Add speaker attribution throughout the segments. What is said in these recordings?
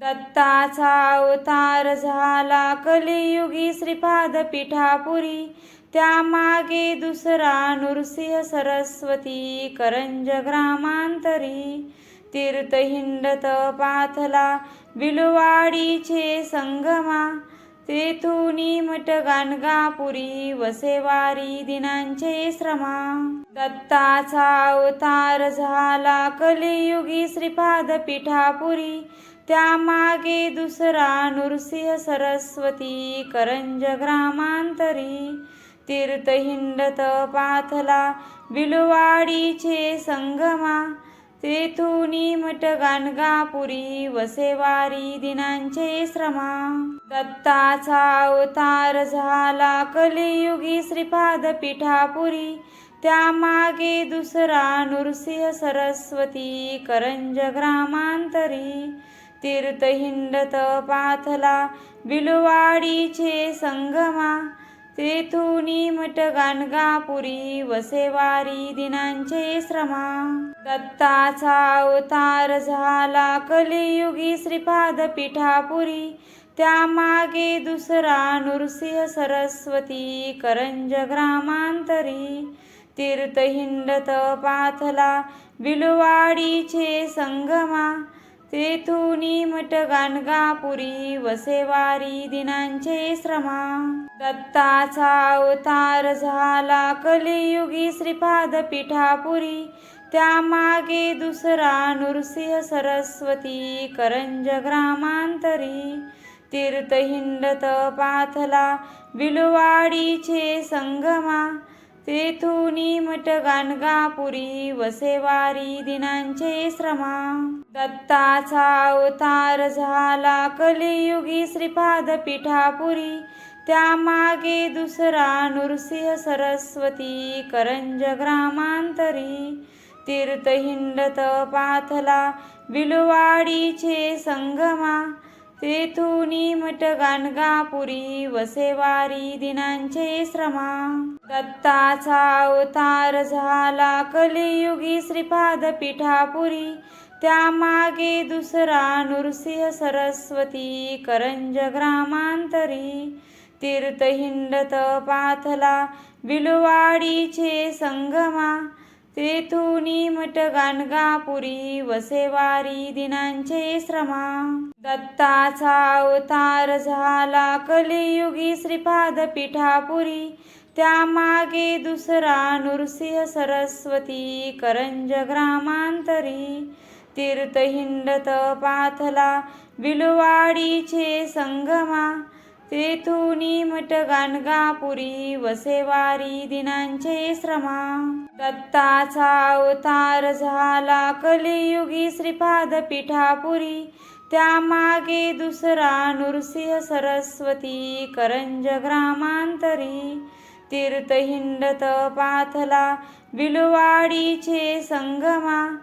Speaker 1: दत्ताचा अवतार झाला कलियुगी श्रीपाद पिठापुरी त्यामागे दुसरा नृसिंह सरस्वती करंज ग्रामांतरी. तीर्थ हिंडत पाथला बिलवाडीचे संगमा. तेथुनी मठ गाणगापुरी वसेवारी दिनांचे श्रमा. दत्ताचा अवतार झाला कलियुगी श्रीपाद पिठापुरी त्यामागे दुसरा नृसिंह सरस्वती करंज ग्रामांतरी. तीर्थ हिंडत पाथला बिलवाडीचे संगमा. तेथुनी मट गाणगापुरी वसेवारी दिनांचे श्रमा. दत्ताचा अवतार झाला कलियुगी श्रीपाद पिठापुरी त्यामागे दुसरा नृसिंह सरस्वती करंज ग्रामांतरी. तीर्थ हिंडत पाथला बिलवाडीचे संगमा. तेथुनी मठ गाणगापुरी वसेवारी दिनांचे श्रमा. दत्ताचा अवतार झाला कलियुगी श्रीपाद पिठापुरी त्यामागे दुसरा नृसिंह सरस्वती करंज ग्रामांतरी. तीर्थ हिंडत पाथला बिलवाडीचे संगमा. तेथुनी मठ गाणगापुरी वसेवारी दिनांचे श्रमा. दत्ताचा अवतार झाला कलियुगी श्रीपाद पिठापुरी त्यामागे दुसरा नृसिंह सरस्वती करंज ग्रामांतरी. तीर्थहिंडत पाथला बिलवाडीचे संगमा. तेथुनी मठ गाणगापुरी वसेवारी दिनांचे श्रमा. दत्ताचा अवतार झाला कलियुगी श्रीपाद पिठापुरी त्यामागे दुसरा नृसिंह सरस्वती करंज ग्रामांतरी. तीर्थ हिंडत पाथला बिलवाडीचे संगमा. तेथुनी मठ गाणगापुरी वसेवारी दिनांचे श्रमा. दत्ताचा अवतार झाला कलियुगी श्रीपाद पिठापुरी त्यामागे दुसरा नृसिंह सरस्वती करंज ग्रामांतरी. तीर्थहिंड पाथला बिलवाडीचे संगमा. तेथुनी मठ गाणगापुरी वसेवारी दिनांचे श्रमा. दत्ताचा अवतार झाला कलियुगी श्रीपाद पिठापुरी त्यामागे दुसरा नृसिंह सरस्वती करंज ग्रामांतरी. तीर्थ हिंडत पाथला बिलवाडीचे संगमा. तेथुनी मठ गाणगापुरी वसेवारी दिनांचे श्रमा. दत्ताचा अवतार झाला कलियुगी श्रीपाद पिठापुरी त्यामागे दुसरा नृसिंह सरस्वती करंज ग्रामांतरी. तीर्थहिंडत पाथला बिलवाडीचे संगमा.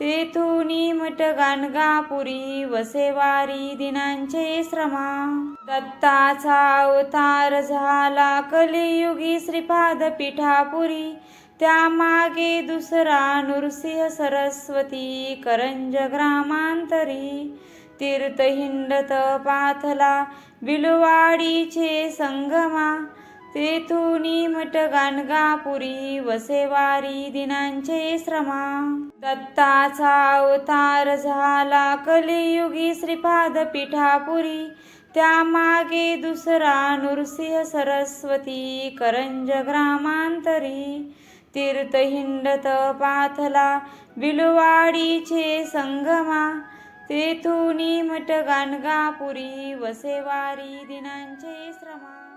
Speaker 1: तेथुनी मठ गाणगापुरी वसेवारी दिनांचे श्रमा. दत्ताचा अवतार झाला कलियुगी श्रीपाद पिठापुरी त्यामागे दुसरा नृसिंह सरस्वती करंज ग्रामांतरी. तीर्थ हिंडत पाथला बिलवाडीचे संगमा. तेथुनी मठ गाणगापुरी वसेवारी दिनांचे श्रमा. दत्ताचा अवतार झाला कलियुगी श्रीपाद पिठापुरी त्यामागे दुसरा नृसिंह सरस्वती करंज ग्रामांतरी. तीर्थ हिंडत पाथला बिलवाडीचे संगमा. तेथुनी मठ गाणगापुरी वसेवारी दिनांचे श्रमा.